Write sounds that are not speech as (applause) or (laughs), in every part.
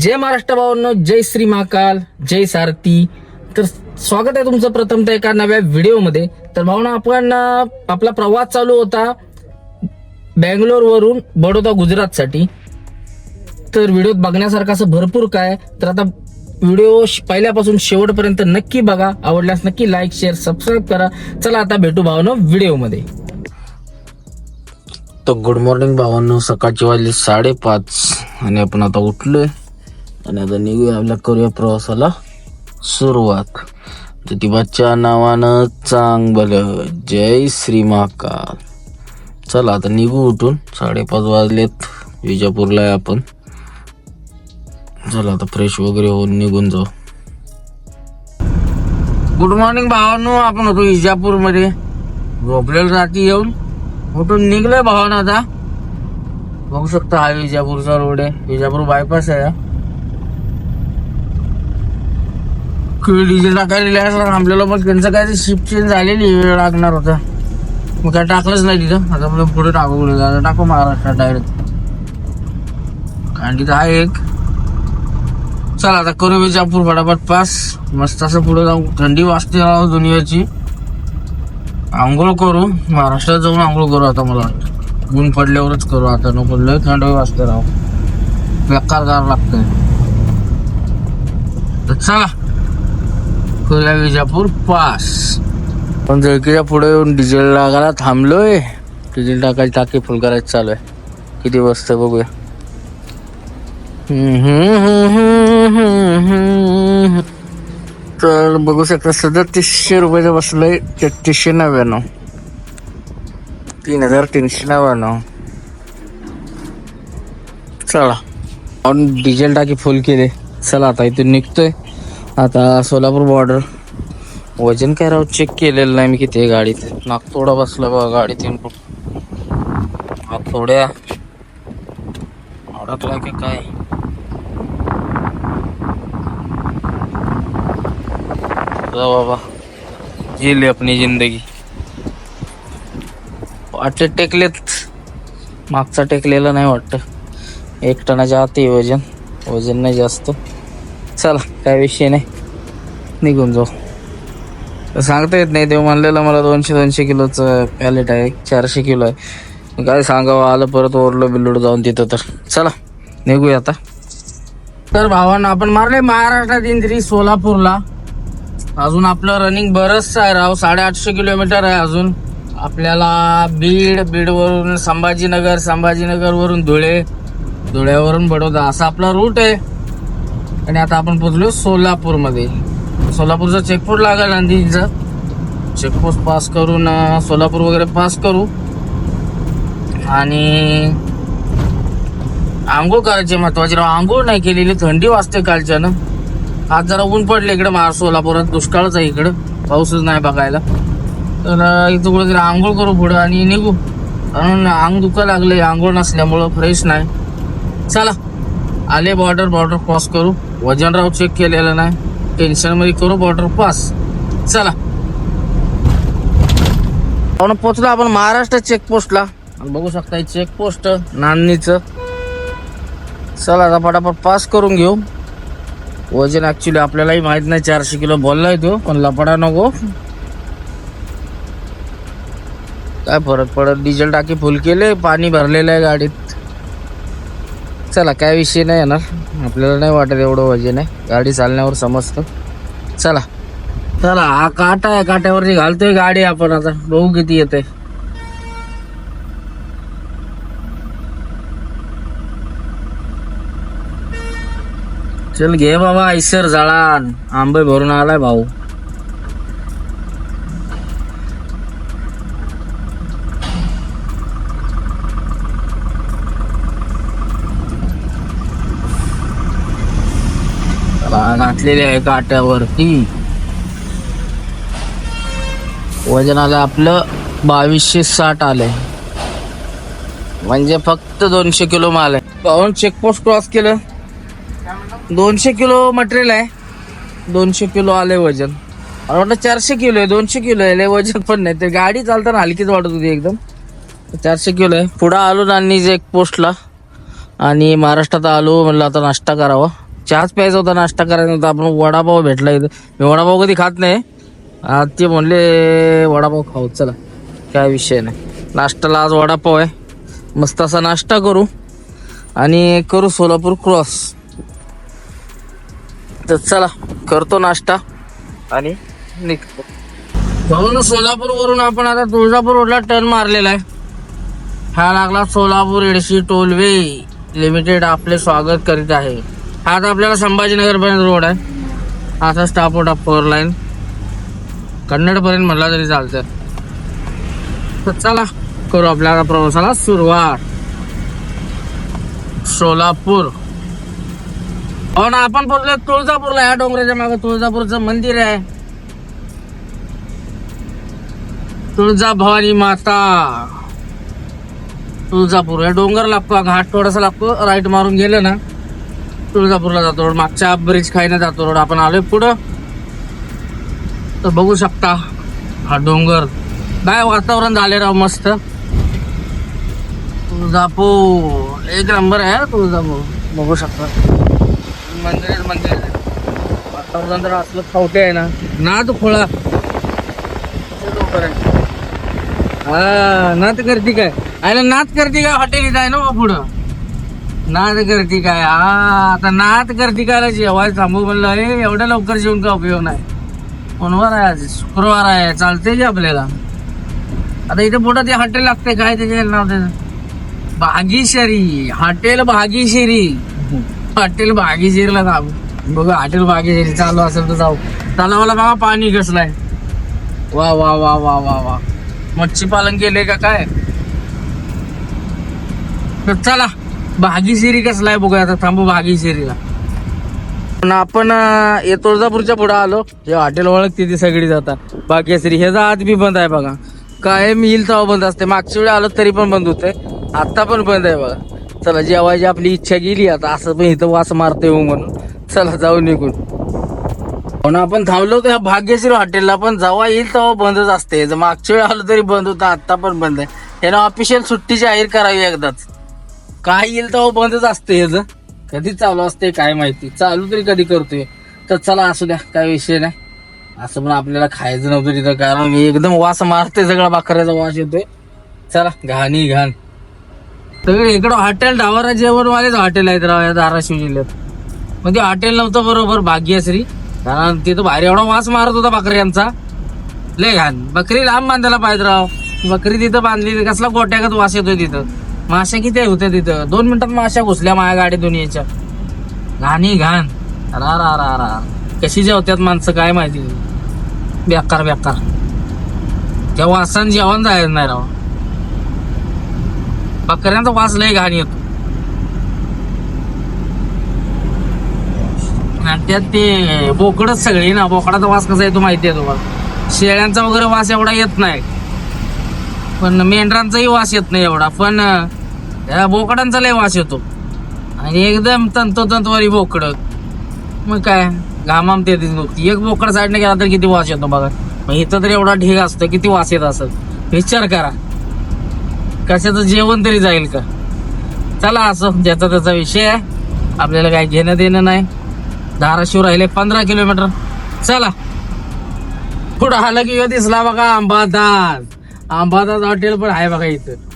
जय महाराष्ट्र भावांनो जय श्री महाकाल जय सारथी. तर स्वागत आहे तुमचं प्रथमतः एका नव्या व्हिडिओमध्ये. तर भावना आपण आपला प्रवास चालू होता बँगलोर वरून बडोदा गुजरातसाठी. तर व्हिडिओत बघण्यासारखं असं भरपूर काय तर आता व्हिडिओ पहिल्यापासून शेवटपर्यंत नक्की बघा. आवडल्यास नक्की लाईक शेअर सबस्क्राईब करा. चला आता भेटू भावनो व्हिडिओमध्ये. तर गुड मॉर्निंग भावांनो. सकाळची वाजली साडेपाच आणि आपण आता उठलोय. आणि आता निघूया आपल्या करूया प्रवासाला सुरुवात. ज्योतिबाच्या नावानं चांगलं जय श्री महाकाल. चला आता निघू उठून. साडेपाच वाजलेत. विजापूरला आहे आपण. चला आता फ्रेश वगैरे होऊन निघून जाऊ. गुड मॉर्निंग भावानो आपण होतो इजापूरमध्ये झोपलेलं रात्री येऊन. उठून निघलोय भावानं आता. बघू शकता हा विजापूरचा रोड आहे. विजापूर बायपास आहे हा. किती डिझेल टाकायला आपल्याला पण त्यांचं काय शिफ्ट चेंज झालेली वेळ लागणार होता. मग काय टाकलंच नाही तिथं. आता मग पुढे टाकू आता टाकू महाराष्ट्रात डायरेक्ट कारण तिथं आहे एक. चला आता करू विजापूर फटाफट पास. मस्त असं पुढे जाऊ. थंडी वाजते राव दुनियाची. आंघोळ करू. महाराष्ट्रात जाऊन आंघोळ करू आता मला वाटतं. ऊन पडल्यावरच करू आता. नको लय थंड वाजते राव. बेकार गार लागतंय. तर चला. अकोला विजापूर पास. पण जळकीच्या पुढे येऊन डिझेल टाकायला थांबलोय. डिझेल टाकायची टाकी फुल करायचं चालू आहे. किती वाजता बघूया. तर बघू शकता सदतीसशे रुपयाचं बसलंय तेहतीसशे नव्याण्णव. तीन हजार तीनशे नव्याण्णव. चला. आपण डिझेल टाकी फुल केले. चला आता इथून निघतोय. आता सोलापूर बॉर्डर वजन काय राव? चेक केलेलं नाही मी किती आहे गाडीत. नागतोडा बसला बघा गाडीत थोड्या. अडकला की काय? बाबा. झेली आपली जिंदगी. वाटले टेकलेत. मागचा टेकलेला नाही वाटत. एक टनाच्या आत आहे वजन. वजन नाही जास्त. चला काय विषय नाही. निघून जाऊ. सांगता येत नाही ते म्हणलेलं मला दोनशे दोनशे किलोचं पॅलेट आहे चारशे किलो आहे. काय सांगावं आलं परत ओरलो बिल्लोड जाऊन तिथं तर. चला निघूया आता. तर भावांना आपण मारले महाराष्ट्रात इंद्री सोलापूरला. अजून आपलं रनिंग बरंचसं आहे राव साडेआठशे किलोमीटर आहे अजून. आपल्याला बीड बीडवरून संभाजीनगर संभाजीनगरवरून धुळे धुळ्यावरून बडोदा असा आपला रूट आहे. आणि आता आपण पोचलो सोलापूरमध्ये. सोलापूरचा चेकपोस्ट लागेल नंदीचा चेकपोस्ट पास करून सोलापूर वगैरे पास करू. आणि आंघोळ करायची महत्वाची. राव आंघोळ नाही केलेली थंडी वाजते कालच्यानं आज जरा ऊन पडले इकडे महार सोलापुरात. दुष्काळच आहे इकडं. पाऊसच नाही बघायला. तर इथं कुठेतरी आंघोळ करू पुढं आणि निघू. कारण अंग दुखा लागले आंघोळ नसल्यामुळं फ्रेश नाही. चला आले बॉर्डर बॉर्डर क्रॉस करू. वजनराव चेक केलेलं नाही. टेन्शनमध्ये करू बॉर्डर पास चला. आपण पोचलो आपण महाराष्ट्र चेकपोस्टला आणि बघू शकता चेकपोस्ट नांदणीचं. चला आता फटाफट पास करून घेऊ. वजन ॲक्च्युली आपल्यालाही माहीत नाही चारशे किलो बोललाय तो पण लपडा नको. काय फरक पडत? डिझेल टाकी फुल केले पाणी भरलेलं आहे गाडीत. चला काय विषय नाही येणार. आपल्याला नाही वाटत एवढं वजन आहे. गाडी चालण्यावर समजतं. चला. चला हा काटा आहे काट्यावरती घालतोय गाडी आपण आता. बघू किती येते चल घे बाबा ऐसर जाळान. आंबे भरून आलाय भाऊ चला, घातलेले आहे काट्यावरती. वजन आलं आपलं बावीसशे साठ आलंय. म्हणजे फक्त दोनशे किलो माल आहे. पाहून चेकपोस्ट क्रॉस केलं. दोनशे किलो मटेरियल आहे. दोनशे किलो आले वजन. मला वाटलं चारशे किलो आहे दोनशे किलो आहे. लय वजन पण नाही. ते गाडी चालताना हलकीच वाटत होती एकदम. चारशे किलो आहे. पुढं आलो नानी एक पोस्टला आणि महाराष्ट्रात आलो म्हणलं आता नाश्ता करावा. चहाच प्यायचा होता नाश्ता करायचा होता. आपण वडापाव भेटला इथं. मी वडापाव कधी खात नाही. आज ते म्हणले वडापाव खाऊ. चला काय विषय नाही. नाश्त्याला आज वडापाव आहे. मस्त असा नाश्ता करू. आणि करू सोलापूर क्रॉस. तर चला करतो नाश्ता. आणि निघतो. म्हणून सोलापूर वरून आपण आता तुळजापूर रोडला टर्न मारलेला आहे. हा लागला सोलापूर एडशी टोलवे लिमिटेड. आपले स्वागत करीत आहे. हा आता आपल्याला संभाजीनगरपर्यंत रोड आहे. असा स्टॉप होता फोर लाईन कन्नडपर्यंत म्हटला तरी चालतं. तर चला करू आपल्या प्रवासाला सुरुवात. सोलापूर. हो ना आपण पोहोचलो तुळजापूरला. या डोंगराच्या मागे तुळजापूरचं मंदिर आहे. तुळजा भवानी माता. तुळजापूर. या डोंगर लागतो घाट थोडासा लागतो. राईट मारून गेलं ना तुळजापूरला जातो रोड मागच्या ब्रिज खाईने जातो रोड. आपण आलोय पुढं. तर बघू शकता हा डोंगर. काय वातावरण झाले राव मस्त? तुळजापूर. एक नंबर आहे तुळजापूर. बघू शकता. मंदिर मंदिर आहे. वातावरण जर असलं खावटे आहे ना. नाद खोळा. आहे. हा नात करते काय? आयला नात करते काय? हॉटेल इथं आहे ना बा पुढं. नाद गर्दी काय? हा आता नाद गर्दी काय जेवायला थांबू म्हणलं अरे एवढ्या लवकर जेवून का उपयोग नाही. कोणवार आहे आज? शुक्रवार आहे चालते की आपल्याला? आता इथे पुढं ते हॉटेल लागते काय त्याचे नाव त्याचं? भागीशेरी हॉटेल भागीशेरी हॉटेल भागीशेरीला जाऊ. बघा हॉटेल भागीशेरी चालू असेल तर जाऊ. तलावाला बघा पाणी कसलाय वा वा वा वा वा वा. मच्छी पालन केले का काय? तर चला. भागीशिरी कसला आहे बघूया आता थांबू भागीशिरीला पण आपण हे तुळजापूरच्या पुढे आलो. हे हॉटेल ओळखते ती सगळी जाता. भाग्यश्री ह्याचा आज बी बंद आहे बघा. कायम येईल तेव्हा बंद असते. मागच्या वेळी आलो तरी पण बंद होते. आता पण बंद आहे बघा. चला जेवायची आपली इच्छा गेली आता. असं पण इथं वास मारते येऊ हो म्हणून. चला जाऊ निघून. पण आपण थांबलो होतो ह्या भाग्यश्री हॉटेलला पण जेव्हा येईल तेव्हा बंदच असते. जर मागच्या वेळी आलो तरी बंद होतं आत्ता पण बंद आहे. यानं ऑफिशियल सुट्टी जाहीर करावी एकदाच. काय येईल तेव्हा बंदच असते ह्याचं कधी चालू असते काय माहिती. चालू तरी कधी करतोय. तर चला असू द्या काय विषय नाही. असं पण आपल्याला खायचं नव्हतं तिथं कारण एकदम वास मारते सगळा बाकऱ्याचा वास येतोय. चला घाणी घाण. सगळे इकडं हॉटेल डावारा जेवणवालेच हॉटेल आहेत राव या धाराशिव जिल्ह्यात. म्हणजे हॉटेल नव्हतं बरोबर भाग्यश्री. कारण तिथं भारी एवढा वास मारत होता बकऱ्यांचा. लय घाण. बकरी लांब बांधायला पाहिजे राव. बकरी तिथं बांधली कसला गोट्यागत वास येतोय तिथं. माश्या किती होत्या तिथं? दोन मिनिटात माश्या घुसल्या माझ्या गाडी दुनियेच्या. घाणी घाण. रा रा रा रा. कशी जेवत्यात माणसं काय माहिती? बेकार बेकार. त्या वासान जेवण जायचं नाही राव. बकऱ्यांचा वास लय घाण येतो. आणि त्यात ते बोकडच सगळी ना बोकडाचा वास कसा येतो माहिती आहे तुम्हाला? शेळ्यांचा वगैरे वास एवढा येत नाही. पण मेंढरांचाही वास येत नाही एवढा. पण या त्या बोकडांचा लय वास येतो. आणि एकदम तंतोतंतवारी बोकड. मग काय? घामाम ते एक बोकड साईडने गेला तर किती वास येतो बघा. मग इथं तर एवढा ढीग असतो किती वास येत असत विचार करा. कशाचं जेवण तरी जाईल का? चला असं ज्याचा त्याचा विषय आहे. आपल्याला काही घेणं देणं नाही. धाराशिव राहिले पंधरा किलोमीटर. चला. पुढं आलं की दिसला बघा अंबादास. अंबादास हॉटेल पण आहे बघा इथं.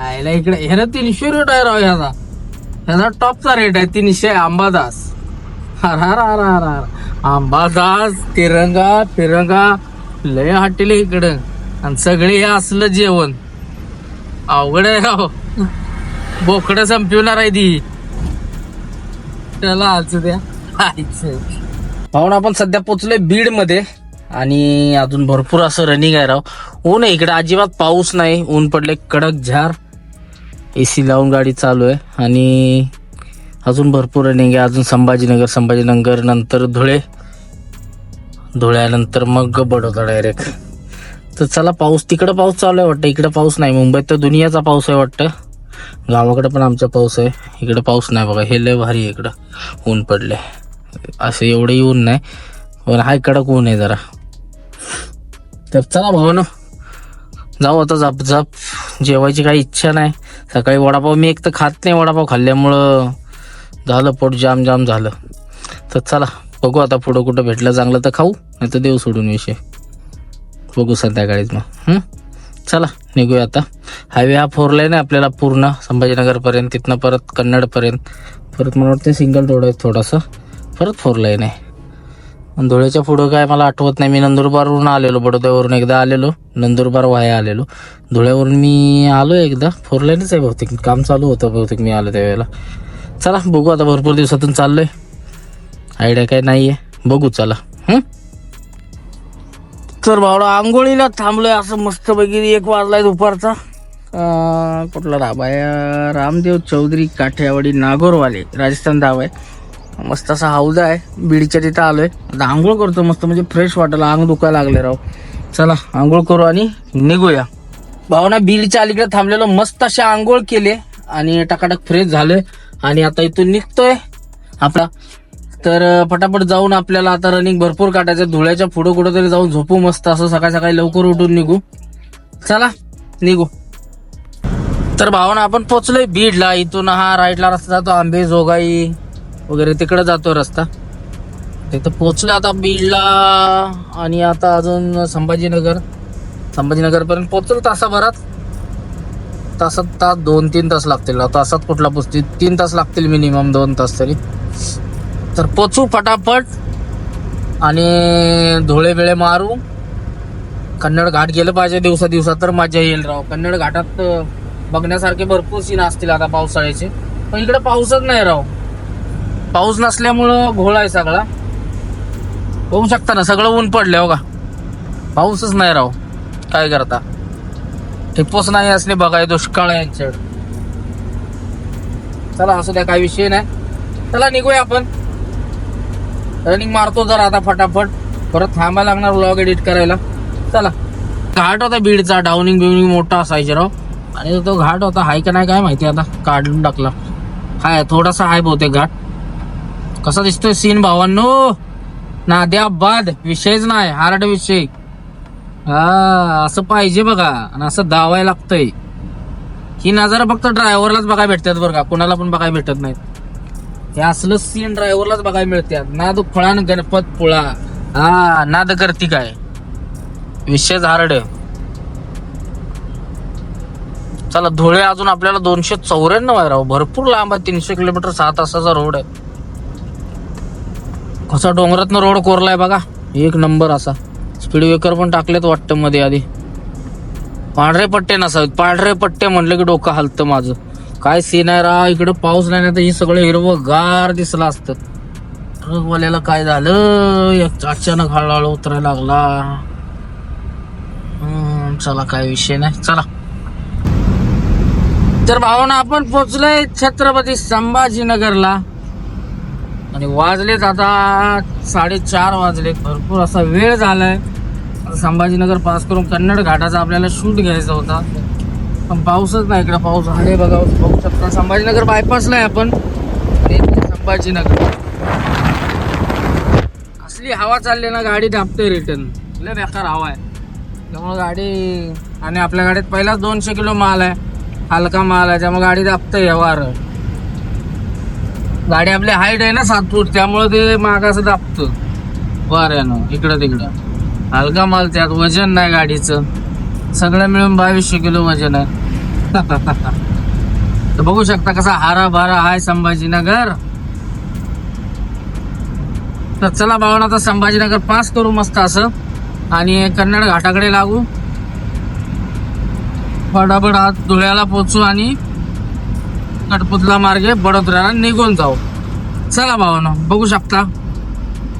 आयला इकडे ह्याला तीनशे रेट आहे राव ह्याचा. ह्याचा टॉपचा रेट आहे तीनशे आंबादास आंबादास तिरंगा फिरंगा लय हॉटेल आहे इकडं. आणि सगळे हे असलं जेवण. अवघड आहे राव. बोकडं संपवणार आहे ती. त्याला आज द्या पाहून आपण सध्या पोचलोय बीडमध्ये आणि अजून भरपूर असं रनिंग आहे राव. ऊन आहे इकडे. अजिबात पाऊस नाही. ऊन पडले कडक झार. ए सी लावून गाडी चालू आहे. आणि अजून भरपूर रनिंग आहे. अजून संभाजीनगर संभाजीनगर नंतर धुळे. धुळ्यानंतर मग बडोदा डायरेक्ट तर चला पाऊस तिकडं पाऊस चालू आहे वाटतं. इकडं पाऊस नाही. मुंबईत तर दुनियाचा पाऊस आहे वाटतं. गावाकडं पण आमचा पाऊस आहे. इकडं पाऊस नाही बघा. हे लय भारी आहे इकडं. ऊन पडले असं एवढंही ऊन नाही. पण हा कडक ऊन आहे जरा. तर चला भाऊ ना जाऊ आता झप झप जेवायची काही इच्छा नाही. सकाळी वडापाव मी एक तर खात नाही वडापाव खाल्ल्यामुळं झालं पोट जाम जाम झालं. तर चला बघू आता पुढं कुठं भेटलं चांगलं तर खाऊ नाही तर देऊ सोडून विषय. बघू संध्याकाळीच मग. चला निघूया आता. हायवे हा फोर लाईन आहे आपल्याला पूर्ण संभाजीनगरपर्यंत तिथनं परत कन्नडपर्यंत. परत मला वाटतं सिंगल रोड आहे थोडासा. परत फोर लाईन आहे. धुळ्याच्या पुढं काय मला आठवत नाही. मी नंदुरबारवरून आलेलो बडोद्यावरून एकदा आलेलो नंदुरबार वाया आलेलो. धुळ्यावरून मी आलो एकदा. फोर लाईनच आहे बहुतेक. काम चालू होतं बहुतेक मी आलो त्यावेळेला. चला बघू आता भरपूर दिवसातून चाललोय. आयडिया काय नाही आहे बघू चला. तर भावडा आंघोळीला थांबलोय असं मस्त पैकी एक वाजलाय दुपारचा. कुठला धाबा आहे? रामदेव चौधरी काठेवाडी नागोरवाले. राजस्थान धाबा आहे. मस्त असा हौदा आहे. बीडच्या तिथं आलोय. आता आंघोळ करतो मस्त म्हणजे फ्रेश वाटलं अंग दुखायला लागले राव. चला आंघोळ करू आणि निघूया. भावना बीडच्या अलीकडे थांबलेलो मस्त असे आंघोळ केले. आणि टकाटक फ्रेश झालोय. आणि आता इथून निघतोय आपला. तर पटापट जाऊन आपल्याला आता रनिंग भरपूर काढायचं धुळ्याच्या पुढं कुठं तरी जाऊन झोपू मस्त असं सकाळी सकाळी लवकर उठून निघू. चला निघू. तर भावना आपण पोचलोय बीडला. इथून हा राईटला रस्ता जातो आंबे जोगाई वगैरे तिकडे जातो रस्ता. तिथं पोचलो आता बीडला आणि आता अजून संभाजीनगर. संभाजीनगरपर्यंत पोचल पोचलो तासाभरात. तासात तास दोन तीन तास लागतील. तासात कुठला पोचतील तीन तास लागतील मिनिमम दोन तास तरी. तर पोचू फटाफट. आणि धुळे बिळे मारू. कन्नड घाट गेलं पाहिजे दिवसा दिवसात तर मजा येईल राव. कन्नड घाटात बघण्यासारखे भरपूर सीन असतील आता पावसाळ्याचे. पण इकडे पाऊसच नाही राव. पाऊस नसल्यामुळं घोळ आहे सगळा. होऊ शकता ना सगळं ऊन पडलं हो का? पाऊसच नाही राव. काय करता? टिप्पोच नाही असले बघाय दुष्काळ आहे यांच्याकडे. चला असू द्या काही विषय नाही. चला निघूया आपण. रनिंग मारतो जर आता फटाफट. परत थांबायला लागणार व्लॉग एडिट करायला. चला. घाट होता बीडचा डाऊनिंग बिवनिंग मोठा असायचे राव. आणि तो घाट होता हाय का नाही काय माहिती आता. काढून टाकला. हाय थोडासा हाय बहुतेक घाट. कसा दिसतोय सीन भावांनो? नाद्या बाद विषयच नाही हार्ड विषय. हा असं पाहिजे बघा आणि असं दावाय लागतंय. ही नजारा फक्त ड्रायव्हरलाच बघायला भेटतात बरं का कोणाला पण बघायला भेटत नाहीत. हे असलं सीन ड्रायव्हरलाच बघायला मिळतात. नाद फळान गणपत पुळा. हा नाद करती काय? विषयच हार्ड चला धुळे अजून आपल्याला दोनशे चौऱ्याण्णव आहे राव. भरपूर लांब आहे तीनशे किलोमीटर सहा तासाचा रोड आहे. कसा डोंगरातनं रोड कोरलाय बघा. एक नंबर असा. स्पीड ब्रेकर पण टाकलेत वाटतं मध्ये आधी. पांढरे पट्टे नसावेत. पांढरे पट्टे म्हणलं की डोकं हलतं माझं. काय सीन आहे रा इकडं पाऊस नाही ना तर ही सगळं हिरवं गार दिसलं असतं. ट्रकवाल्याला काय झालं? एक अचानक हळूहळू उतरायला लागला. चला काय विषय नाही. चला. तर भावना आपण पोचलोय छत्रपती संभाजीनगरला. आणि वाजलेच आता साडेचार वाजले भरपूर असा वेळ झालाय. आहे संभाजीनगर पास करून कन्नड घाटाचा आपल्याला शूट घ्यायचा होता. पण पाऊसच नाही इकडे. पाऊस आहे बघा. बघू शकता. संभाजीनगर बायपासला आहे आपण संभाजीनगर. असली हवा चालली ना गाडी दाबते रिटर्न लय बेकार हवा आहे. त्यामुळे गाडी आणि आपल्या गाडीत पहिलाच दोनशे किलो माल आहे. हलका माल आहे. त्यामुळे गाडी दाबते व्यवहार. गाडी आपली हाईट आहे ना सात फूट त्यामुळे ते मागास दाबत दाबतं. वाऱ्यानं इकडं तिकडं. हलका माल त्यात वजन नाही गाडीचं. सगळं मिळून बावीसशे किलो वजन आहे. (laughs) तर बघू शकता कसा हारा भारा आहे संभाजीनगर. तर चला भावना आता संभाजीनगर पास करू मस्त असं. आणि कन्नड घाटाकडे लागू. फटाफट आत धुळ्याला पोचू आणि कटपुतला मार्गे बडोदऱ्याला निघून जाऊ. चला भावानं बघू शकता.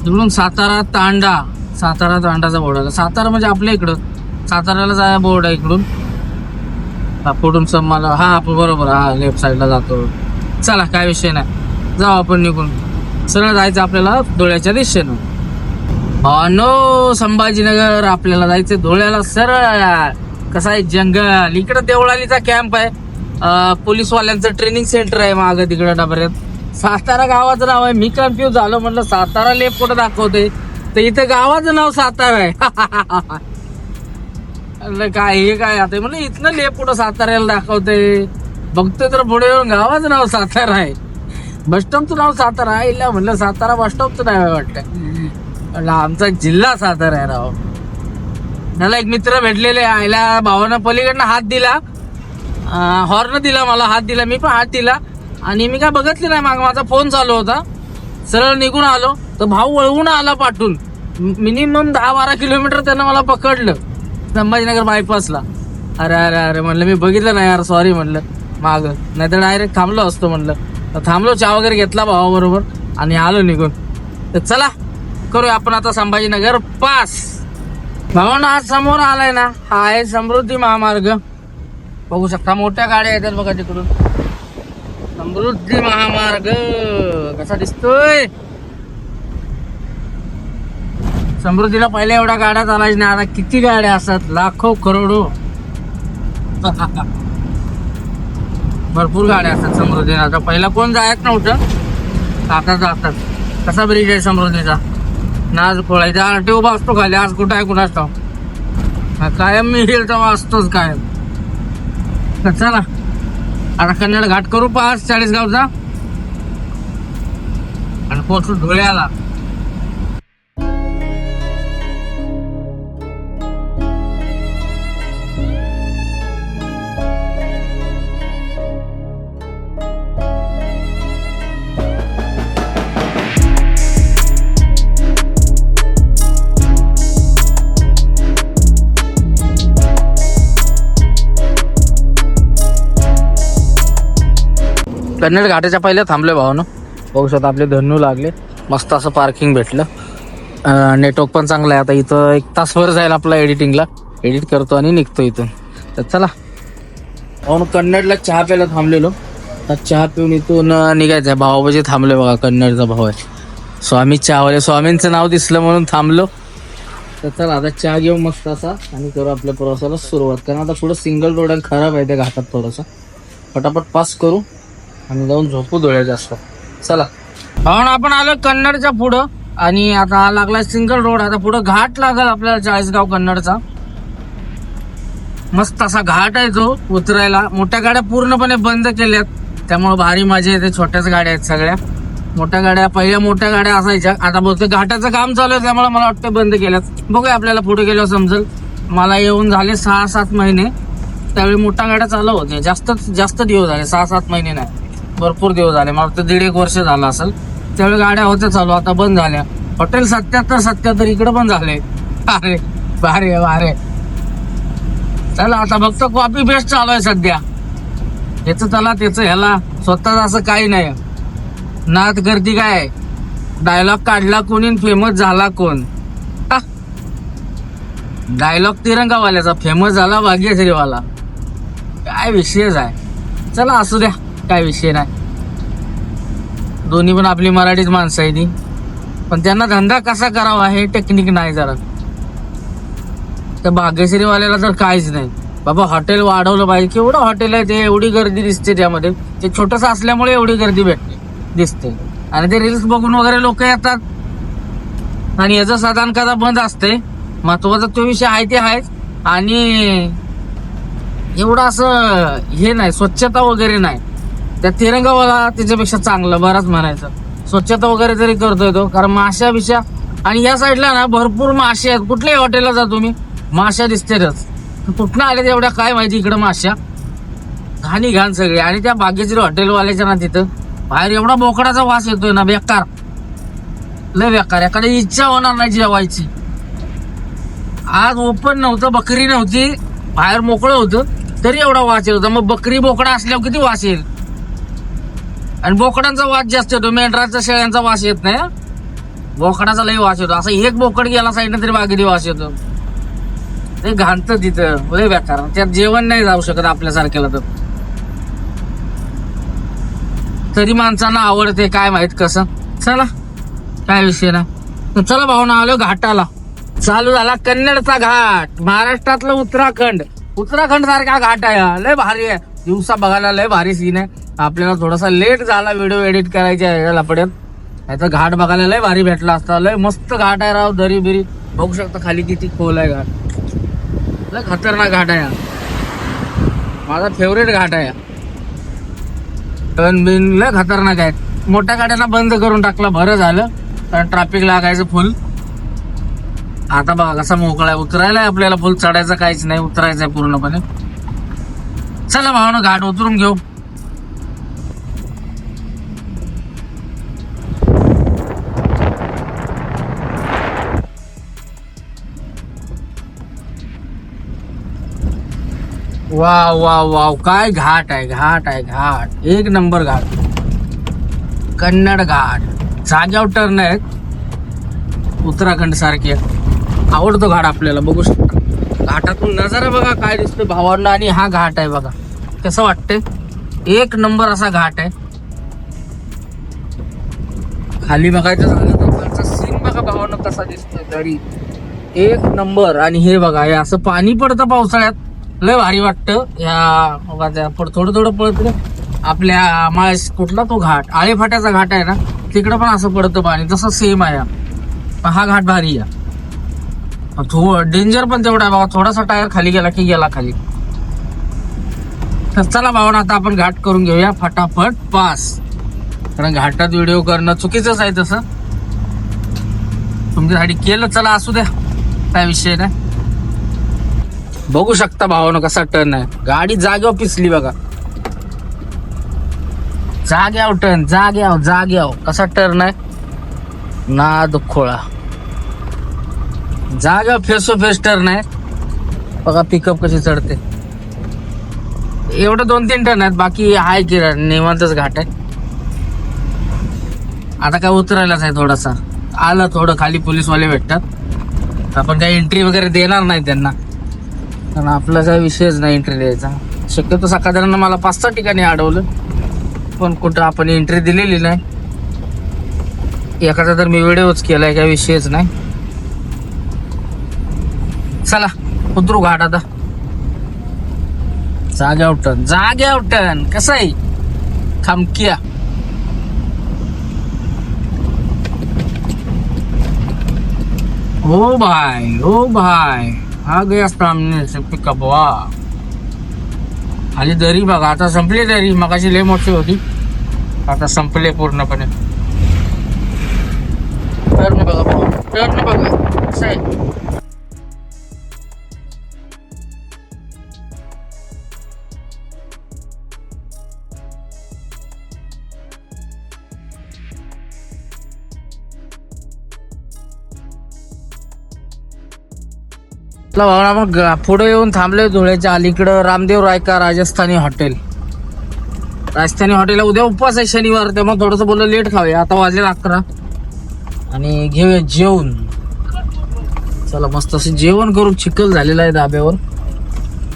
इकडून सातारा तांडा सातारा तांडाचा बोर्ड आला. सातारा म्हणजे आपल्या इकडं. साताऱ्याला जाय बोर्ड आहे इकडून. पुढून मला हा बरोबर हा लेफ्ट साईडला जातो. चला काय विषय नाही. जाऊ आपण निघून. सरळ जायचं आपल्याला धुळ्याच्या दिशेनं. नो संभाजीनगर आपल्याला जायचं धुळ्याला सरळ. कसं आहे जंगल? इकडं देवळालीचा कॅम्प आहे. पोलीसवाल्यांचं ट्रेनिंग सेंटर आहे मागं तिकडं डबऱ्यात. सातारा गावाचं नाव आहे मी कन्फ्यूज झालो म्हटलं सातारा लेप कुठं दाखवते तर इथं गावाचं नाव सातारा आहे. (laughs) काय हे काय आता? म्हणलं इथनं लेप कुठं साताऱ्याला दाखवते बघतोय तर पुढे येऊन गावाचं नाव सातारा आहे. बस स्टॉपचं नाव सातारा आहे इला म्हणलं सातारा बस स्टॉपचं नाव आहे वाटतं. आमचा जिल्हा सातारा आहे राव. मला एक मित्र भेटलेले आईला भावानं पलीकडनं हात दिला. हॉर्न दिला मला हात दिला मी पण हात दिला. आणि मी काय बघितले नाही माग माझा फोन चालू होता. सरळ निघून आलो. तर भाऊ वळवून आला पाठून. मिनिमम दहा बारा किलोमीटर त्यानं मला पकडलं. संभाजीनगर बायपासला अरे अरे अरे म्हणलं मी बघितलं नाही यार सॉरी म्हणलं. माग. नाही तर डायरेक्ट थांबलो असतो म्हणलं. तर थांबलो चहा वगैरे घेतला भावाबरोबर आणि आलो निघून. तर चला करूया आपण आता संभाजीनगर पास भावानं आज समोर आलाय ना हा आहे समृद्धी महामार्ग. बघू शकता मोठ्या गाड्या येतात बघा तिकडून. समृद्धी महामार्ग. कसा दिसतोय? समृद्धीला पहिल्या एवढ्या गाड्या चालायच्या नाही आता किती गाड्या असतात? लाखो करोडो. (laughs) भरपूर गाड्या असतात समृद्धीला. आता पहिला कोण जायच नव्हतं? आता जातात. कसा ब्रिज आहे समृद्धीचा? नाच आज खोळायचा. आरटी उभा असतो खाली. आज कुठं आहे कुठं असतो कायम मी येईल तेव्हा असतोच कायम. तर चला. आता कन्याला घाट करू पाच चाळीस गावचा आणि पोचू धुळ्याला. कन्नड घाटाच्या पहिल्या थांबले भावानं बघू शकता आपले धनू लागले. मस्त असं पार्किंग भेटलं. नेटवर्क पण चांगलं आहे. आता इथं एक तासभर जाईल आपला एडिटिंगला एडिट करतो आणि निघतो इथून. तर चला. भाऊन कन्नडला चहा प्यायला थांबलेलो. आता चहा पिऊन इथून निघायचं आहे भावाबाजी थांबले बघा कन्नडचा भाऊ आहे. स्वामी चहावाले. स्वामींचं नाव दिसलं म्हणून थांबलो. तर चला आता चहा घेऊ मस्त असा आणि करू आपल्या प्रवासाला सुरुवात. कारण आता पुढं सिंगल रोड आहे खराब आहे त्या घाटात थोडंसं. फटाफट पास करू. आणि जाऊन झोपू डोळ्या जास्त. चला. भावना आपण आलो कन्नडच्या पुढं. आणि आता हा लागला सिंगल रोड. आता पुढं घाट लागल आपल्याला चाळीसगाव कन्नडचा. मस्त असा घाट आहे तो उतरायला. मोठ्या गाड्या पूर्णपणे बंद केल्यात. त्यामुळे भारी मजा येते. छोट्याच गाड्या आहेत सगळ्या. मोठ्या गाड्या पहिल्या मोठ्या गाड्या असायच्या. आता बोलतो घाटाचं काम चालू आहे. त्यामुळे मला वाटतं बंद केल्यात. बघूया आपल्याला पुढे गेल्यावर समजेल. मला येऊन झाले सहा सात महिने. त्यावेळी मोठ्या गाड्या चालू होत्या. जास्त जास्त दिवस झाले. सहा सात महिने नाही. भरपूर दिवस झाले. मला वाटतं दीड एक वर्ष झालं असेल. त्यावेळी गाड्या होत्या चालू आता बंद झाल्या. हॉटेल सत्याहत्तर सत्याहत्तर इकडे पण झाले. अरे भारे भारे चला आता फक्त कॉपी पेस्ट चालू आहे सध्या. याचं चला त्याचं ह्याला. स्वतःच असं काही नाही. नात गर्दी काय डायलॉग काढला कोणी फेमस झाला कोण? डायलॉग तिरंगावाल्याचा फेमस झाला भाग्यश्रीवाला. काय विषयच आहे? चला असू द्या. काय विषय नाही. दोन्ही पण आपली मराठीच माणसं आहे ती पण त्यांना धंदा कसा करावा हे टेक्निक नाही जरा. त्या भाग्यश्रीवाल्याला तर काहीच नाही. बाबा हॉटेल वाढवलं पाहिजे. केवढं हॉटेल आहे ते? एवढी गर्दी दिसते त्यामध्ये. ते छोटस असल्यामुळे एवढी गर्दी भेटते दिसते. आणि ते रील्स बघून वगैरे लोक येतात. आणि याचं साधारण कदा बंद असते. महत्त्वाचा तो विषय आहे ते आहेच. आणि एवढं असं हे नाही. स्वच्छता वगैरे नाही. त्या तिरंगावाला त्याच्यापेक्षा चांगलं बराच म्हणायचं. स्वच्छता वगैरे तरी करतोय तो कारण माश्या आणि या साईडला ना भरपूर मासे आहेत. कुठल्याही हॉटेलला जा तुम्ही माश्या दिसतेच कुठनं आले एवढ्या काय माहिती इकडं माश्या? घाणी घाण सगळी. आणि त्या भाग्यश्री हॉटेलवाल्याच्या ना तिथं बाहेर एवढा बोकडाचा वास येतोय ना बेकार. लय बेकार. याकडे इच्छा होणार नाही जेवायची. आज ओपन नव्हतं बकरी नव्हती. बाहेर मोकळं होतं तरी एवढा वास येत होता. मग बकरी बोकडा असल्यावर किती वास येईल? आणि बोकडांचा वास जास्त येतो. मेंढराचा शेळ्यांचा वास येत नाही बोकडाचा लई वास येतो. असं एक बोकड गेला साईडनं तरी बाकी वास येतो. ते घाणतं तिथं. लय बेकार. त्यात जेवण नाही जाऊ शकत आपल्यासारख्याला तर. तरी माणसांना आवडते काय माहीत कसं. चला काय विषय नाही. चला चला भावना आलो घाटाला. चालू झाला कन्नडचा घाट. महाराष्ट्रातलं उत्तराखंड. उत्तराखंड सारखा घाट आहे लय भारी आहे. दिवसा बघायला लय भारी सीन आहे. आपल्याला थोडासा लेट झाला व्हिडिओ एडिट करायच्या ह्याला पडेल. याचा घाट बघायला लय भारी भेटला असता. लय मस्त घाट आहे राव दरी बिरी. बघू शकता खाली किती खोल आहे घाट. लय खतरनाक घाट आहे माझा फेवरेट घाट आहे टर्न बिन लय खतरनाक आहे. मोठ्या गाड्यांना बंद करून टाकला बरं झालं. कारण ट्रॅफिक लागायचं फुल आता बघा कसा मोकळा आहे. उतरायला आपल्याला फुल चढायचं काहीच नाही उतरायचं आहे पूर्णपणे. चला भावानं घाट उतरून घेऊ. वा वा वाव काय घाट आहे घाट आहे घाट. एक नंबर घाट. कन्नड घाट. जाग्यावर टर्न आहेत. उत्तराखंड सारखे. आवडतो घाट आपल्याला बघू शकता. घाटातून नजारा बघा काय दिसतोय भावांना आणि हा घाट आहे बघा. कसं वाटतंय? एक नंबर असा घाट आहे. खाली बघायचं झालं तर खालचा सीन बघा भावानं कसा दिसतोय. तरी एक नंबर. आणि हे बघा हे असं पाणी पडतं पावसाळ्यात. लय भारी वाटतं. या त्या थोडं थोडं पडत आपल्या माळेस कुठला तो घाट? आळेफाट्याचा घाट आहे ना? तिकडं पण असं पडतं पाणी. तसं सेम आहे. हा. हा घाट भारी आहे. थोडं डेंजर पण तेवढा आहे. बाबा थोडासा टायर खाली गेला की गेला खाली. तर चला भावना आता आपण घाट करून घेऊया फटाफट पास. कारण घाटात व्हिडिओ करणं चुकीचंच आहे तसं. तुमच्यासाठी केलं चला असू द्या. काय विषय नाही. बघू शकता भावानं कसा टर्न आहे. गाडी जाग्यावर पिसली बघा. जाग्यावर टर्न जाग्यावर जाग्यावर. कसा टर्न आहे? नाद खोळा. जाग्यावर फेसो फेस टर्न आहे. बघा पिकअप कशी चढते. एवढं दोन तीन टन आहेत बाकी आहे की निवांतच घाट आहे. आता काय उतरायलाच आहे थोडासा. आलं थोडं खाली पोलीसवाले भेटतात. आपण काही एंट्री वगैरे देणार नाही त्यांना. कारण आपला काही विषयच नाही एंट्री द्यायचा. शक्यतो सकाळी मला पाच सहा ठिकाणी अडवलं. पण कुठं आपण एंट्री दिलेली नाही. एखादा तर मी व्हिडिओच केलाय काही विषयच नाही. चला उतरू घाट आता. जाग्या उठन जाग्या उठण कसं आहे? खमक्या ओ हो भाई ओ भाई. आ गया सामने से पिकअप वा दरी बघा आता संपली दरी. मगाशी लय मोठी होती. आता संपले पूर्णपणे. टर्न बघा टर्न बघा. कसं आहे? चला भावना मग पुढे येऊन थांबले धुळ्याच्या अलीकडं रामदेव रायका राजस्थानी हॉटेल. राजस्थानी हॉटेलला उद्या उपवास आहे शनिवार तेव्हा थोडंसं बोललं लेट खाऊया. आता वाजले अकरा. आणि घेऊया जेवण. चला मस्त असं जेवण करून चिखल झालेलं आहे धाब्यावर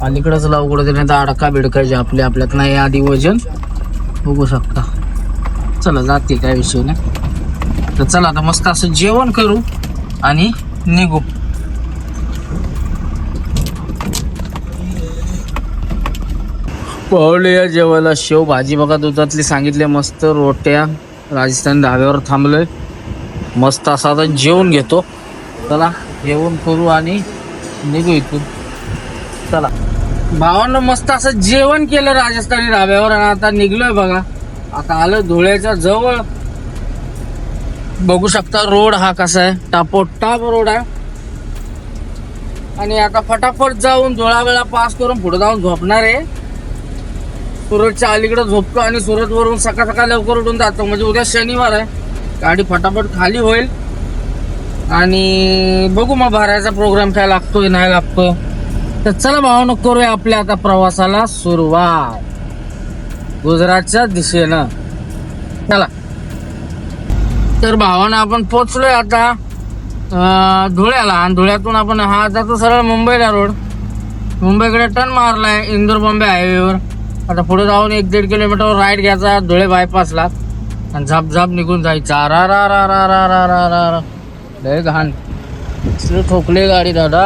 अलीकडंच उघडत नाही तर अडका बिडकायचे आपले आपल्यात नाही आधी वजन बघू शकता. चला जाते काय विषय नाही. तर चला आता मस्त असं जेवण करू आणि निघू. पवले या जेवायला. शेव भाजी बघा दुधातली सांगितले मस्त रोट्या. राजस्थान ढाब्यावर थांबलोय. मस्त असा आता जेवण घेतो. चला जेवण करू आणि निघू इथून. चला. भावानं मस्त असं जेवण केलं राजस्थानी ढाब्यावर आणि आता निघलोय बघा. आता आलं धुळ्याच्या जवळ. बघू शकता रोड हा कसा आहे. टापोटाप रोड आहे. आणि आता फटाफट जाऊन धुळा वेळा पास करून पुढे जाऊन झोपणार आहे. सुरतच्या अलीकडे झोपतो आणि सुरतवरून सकाळ सकाळ लवकर उठून जातो. म्हणजे उद्या शनिवार आहे. गाडी फटाफट खाली होईल. आणि बघू मग भरायचा प्रोग्राम काय लागतोय नाही लागतोय. तर चला भावना करूया आपल्या आता प्रवासाला सुरुवात. गुजरातच्या दिशेनं. चला. तर भावानं आपण पोचलोय आता धुळ्याला. आणि धुळ्यातून आपण हा जातो सरळ मुंबईला रोड मुंबईकडे टर्न मारलाय इंदूर बॉम्बे हायवेवर आता पुढे जाऊन एक दीड किलोमीटर राईट घ्यायचा धुळे बायपासला आणि झाप झाप निघून जायचा. रा रा रा रा रा रा रा रा रा. लय घाण. ठोकले गाडी दादा.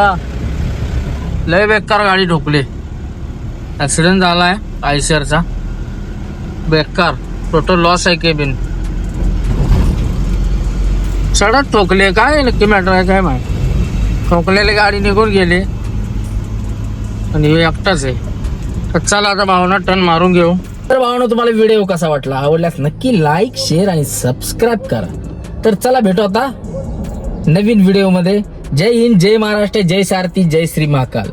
लय बेकार गाडी ठोकले. ॲक्सिडेंट झाला आहे आयशरचा बेकार. टोटल लॉस आहे केबिन. सडक ठोकले काय? नक्की मॅटर आहे काय माहिती? ठोकलेली गाडी निघून गेली. आणि हे एकटाच आहे. तर चला आता भावना टर्न मारून घेऊ. तर भावना तुम्हाला व्हिडिओ कसा वाटला? आवडल्यास नक्की लाईक शेअर आणि सबस्क्राईब करा. तर चला भेटू आता नवीन व्हिडिओमध्ये जय हिंद जय महाराष्ट्र जय सारथी जय श्री महाकाल.